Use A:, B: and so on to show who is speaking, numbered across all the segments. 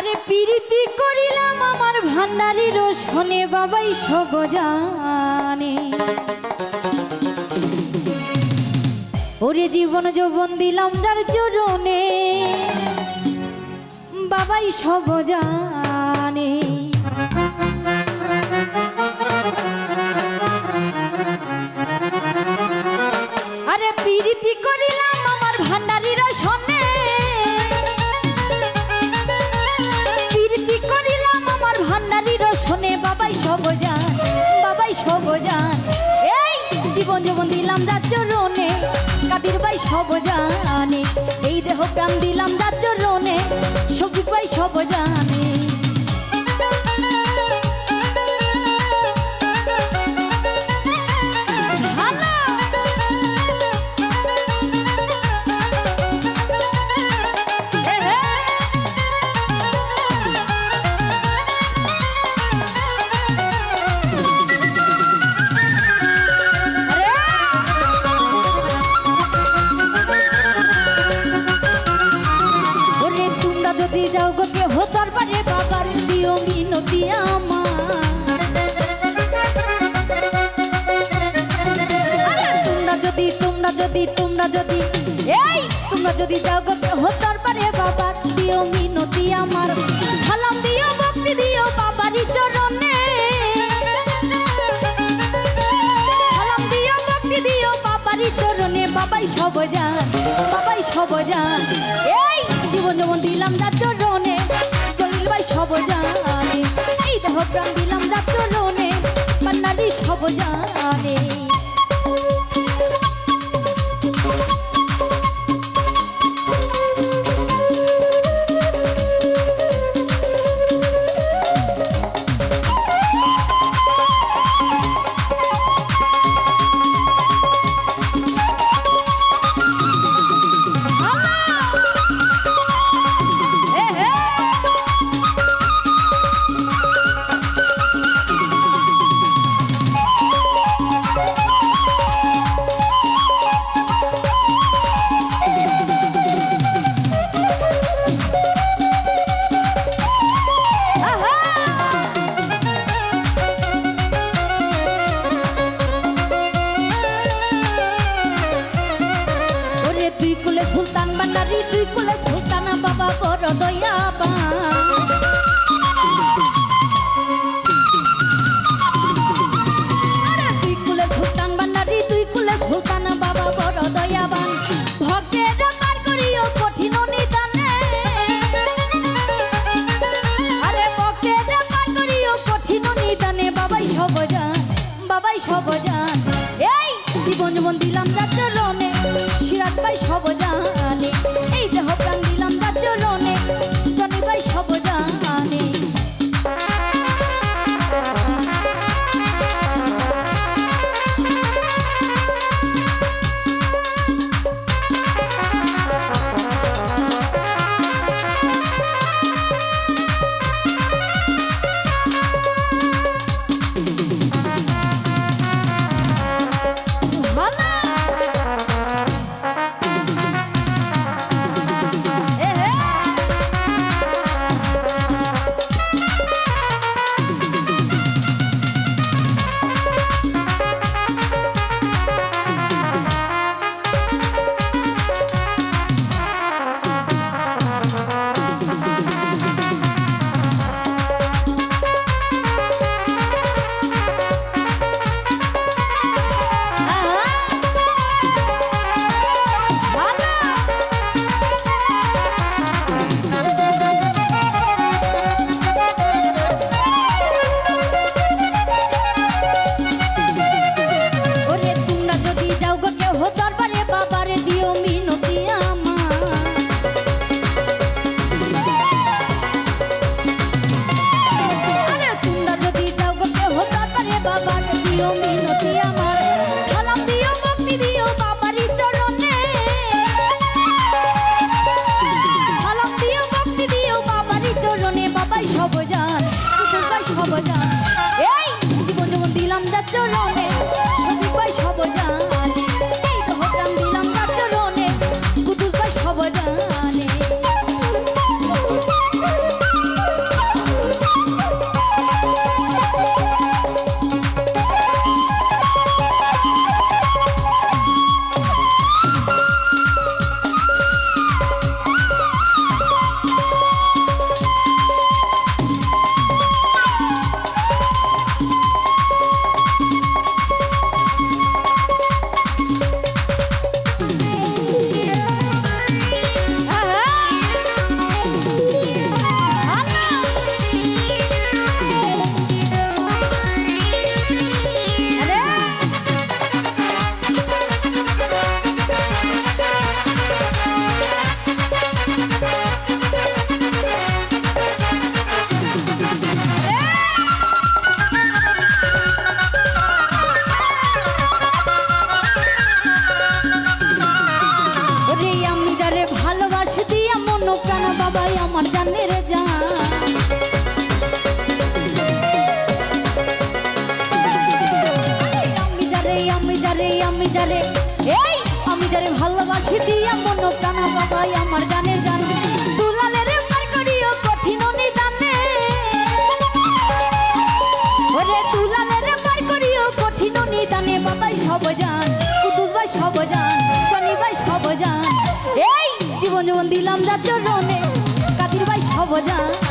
A: আরে প্রীতি করিলাম আমার ভান্ডারির শোনে বাবাই সব জানে ওরে জীবন যৌবন দিলাম যার চরণে, বাবাই সব জানে সব জানে। এই দেহ প্রাণ দিলাম রাজ্য রনে সবজি পাই সব জানে। যদি, তোমরা যদি তোমরা যদি। এই, তোমরা যদি যাও হতার পারে বাবার, দিও মিনতি আমার। সালাম দিও, ভক্তি দিও বাবারই চরণে। সালাম দিও, ভক্তি দিও চরণে। বাবাই সব জান, বাবাই সব জান। এই, জীবন যেমন দিলাম যার চরণে। জলিল ভাই সব জানে। এই দেহ প্রাণ দিলাম যার চরণে। পান্নারি সব জানে। যারে ভালোবাসি দিয়া মন প্রাণা বাবাই আমার গানের গান। দুলালের পার করিও কঠিন নিদানে। ওরে দুলালের পার করিও কঠিন নিদানে, বাবাই সব জান, কুতুস ভাই সব জান জনি ভাই সব জান। এই জীবন জীবন দিলাম যার চরণে, কাদির ভাই সব জান।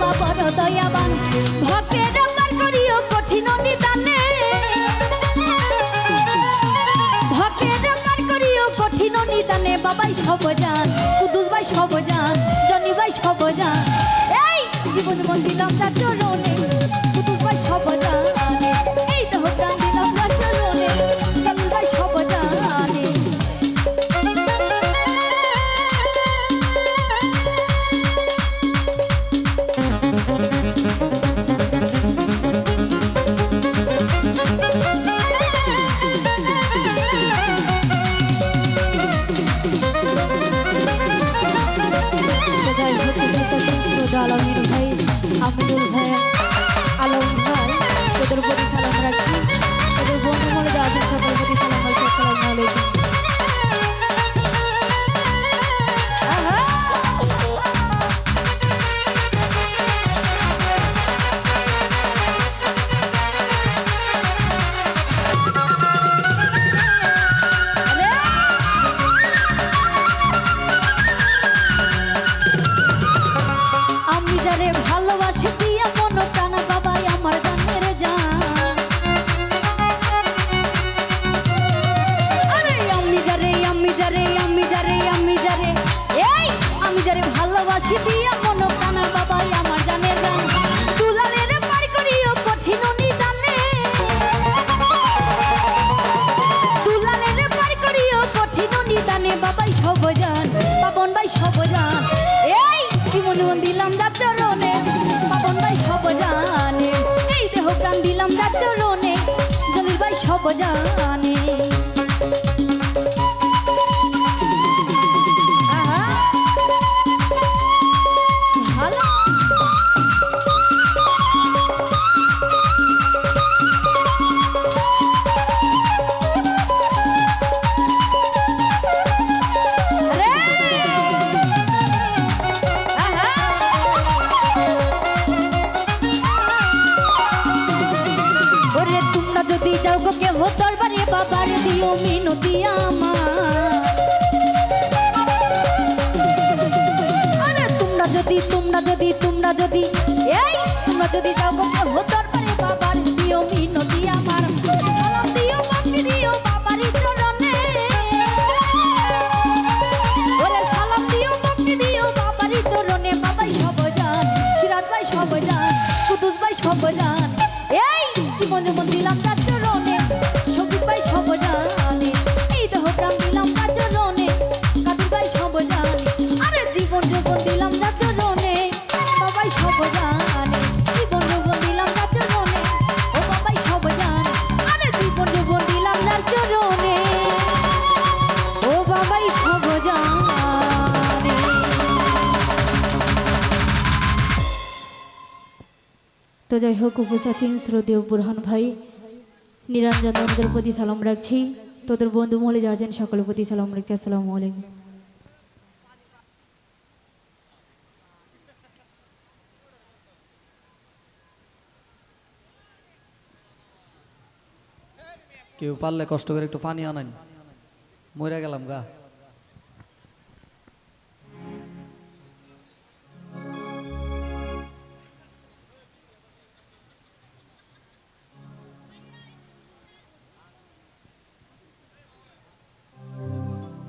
A: বাবা বড় দয়াবান। ভক্তের পার করিও কঠিন নিদানে। ভক্তের পার করিও কঠিন নিদানে। বাবাই সব যান কুদুস ভাই সব যান জনি ভাই সব যান এই, জীবন মন্দির চরণে কুদুস ভাই সব জানে। যারে, আমি যারে আমি যারে। এই, আমি যারে ভালোবাসি দিয়া মন প্রাণ বাবাই আমার জানের গান। দুলালের পার করিও কঠিন নিদানে। দুলালের পার করিও কঠিন নিদানে, বাবাই সব জান পাবন ভাই সব জান। এই দিলাম যার চরণে পাবন ভাই সব জানে। এই দেহ দিলাম যার চরণে, জলিল ভাই সব জানে। তোমরা যদি তোমরা যদি তোমরা যদি, এই, তোমরা যদি যাও গো কে হো দরবারে বাবার দিও মিনতি
B: তো যাই হোক উপসাচিন শ্রদ্ধেয় বুরহান ভাই। নিরঞ্জন তোদের প্রতি সালাম রাখছি। তোদের বন্ধু মহলে যা আছেন, সকলের প্রতি সালাম রাখছি। আসসালামু আলাইকুম।
C: কেউ পারলে কষ্ট করে একটু পানি আনেন। মরে গেলাম গা।